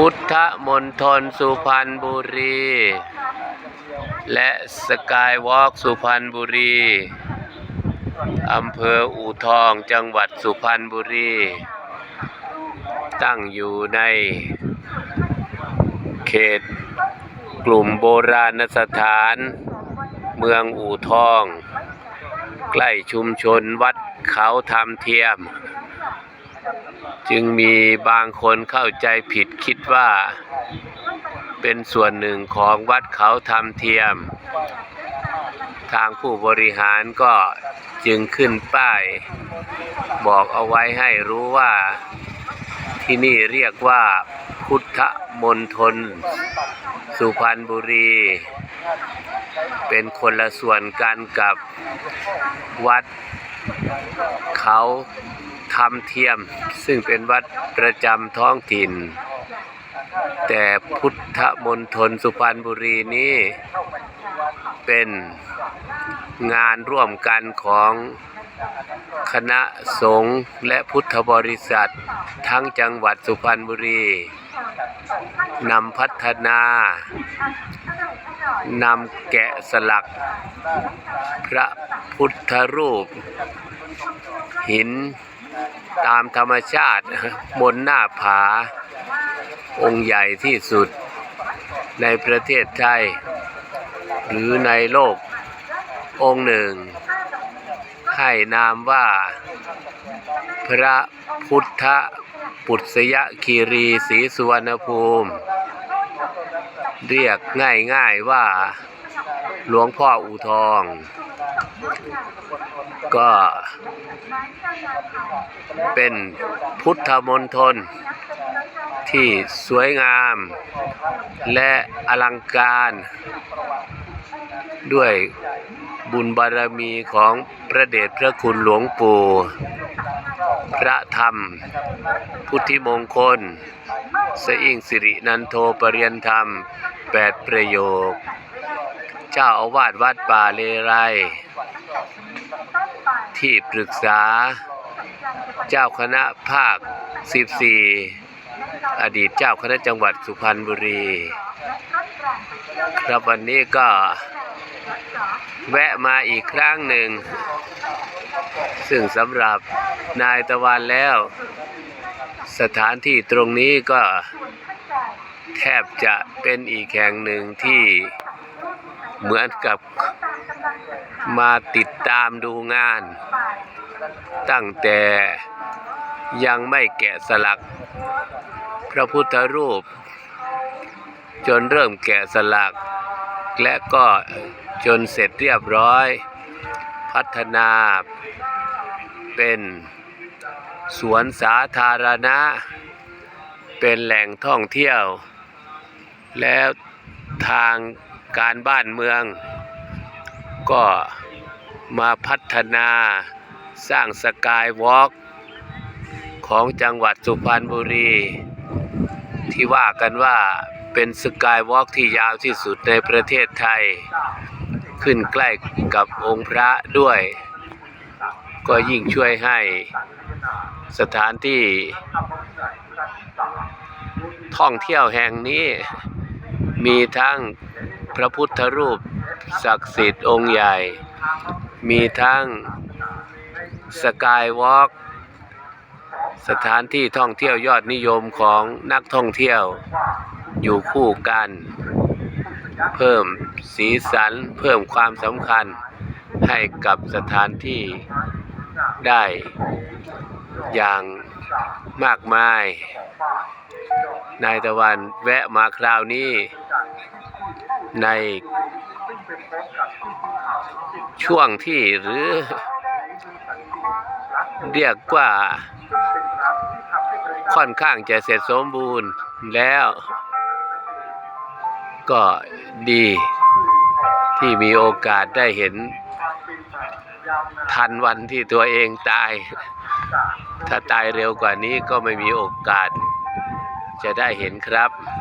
พุทธมณฑลสุพรรณบุรี และสกายวอล์กสุพรรณบุรีอำเภออู่ทองจังหวัดสุพรรณบุรี ตั้งอยู่ในเขตกลุ่มโบราณสถาน เมืองอู่ทอง ใกล้ชุมชนวัดเขาธรรมเทียม จึงมีบางคนเข้าใจผิดคิดว่า เป็นส่วนหนึ่งของวัดเขาธรรมเทียม ทางผู้บริหารก็จึงขึ้นป้าย บอกเอาไว้ให้รู้ว่าที่นี่เรียกว่าพุทธมณฑลสุพรรณบุรี เป็นคนละส่วนกันกับวัดเขา ธรรมเทียม ซึ่งเป็นวัดประจำท้องถิ่น แต่พุทธมณฑลสุพรรณบุรีนี้เป็นงานร่วมกันของคณะสงฆ์และพุทธบริษัท ทั้งจังหวัดสุพรรณบุรีนำพัฒนานำแกะสลัก พระพุทธรูป หิน ตามธรรมชาติบนหน้าผา องค์ใหญ่ที่สุดในประเทศไทย หรือในโลก องค์หนึ่ง ให้นามว่า พระพุทธปุษยคีรีศรีสุวรรณภูมิ เรียกง่ายๆว่า หลวงพ่ออูทอง ก็เป็นพุทธมณฑลที่สวยงามและอลังการ ด้วยบุญบารมีของพระเดชพระคุณหลวงปู่พระธรรม พุทธิมงคล สอิงสิรินันโทปรริยนธรรมแปดประโยค เจ้าอาวาสวัดป่าเลไร ที่ปรึกษา เจ้าคณะภาค 14 อดีตเจ้าคณะจังหวัดสุพรรณบุรี ครับวันนี้ก็แวะมาอีกครั้งหนึ่ง ซึ่งสำหรับนายตะวันแล้ว สถานที่ตรงนี้ก็แทบจะเป็นอีกแห่งหนึ่งที่ เหมือนกับมาติดตามดูงาน ตั้งแต่ยังไม่แกะสลัก พระพุทธรูป จนเริ่มแกะสลัก และก็จนเสร็จเรียบร้อย พัฒนาเป็นสวนสาธารณะ เป็นแหล่งท่องเที่ยว แล้วทาง การบ้านเมือง ก็มาพัฒนาสร้างสกายวอล์กของจังหวัดสุพรรณบุรี ที่ว่ากันว่าเป็นสกายวอล์กที่ยาวที่สุดในประเทศไทย ขึ้นใกล้กับองค์พระด้วย ก็ยิ่งช่วยให้สถานที่ท่องเที่ยวแห่งนี้มีทั้ง พระพุทธรูปศักดิ์สิทธิ์องค์ใหญ่ มีทั้งสกายวอล์กสถานที่ท่องเที่ยวยอดนิยมของนักท่องเที่ยวอยู่คู่กัน เพิ่มสีสันเพิ่มความสำคัญให้กับสถานที่ได้อย่างมากมาย นายตะวันแวะมาคราวนี้ ในช่วงที่หรือเรียกว่าค่อนข้างจะเสร็จสมบูรณ์แล้ว ก็ดีที่มีโอกาสได้เห็น ทันวันที่ตัวเองตาย ถ้าตายเร็วกว่านี้ก็ไม่มีโอกาส จะได้เห็นครับ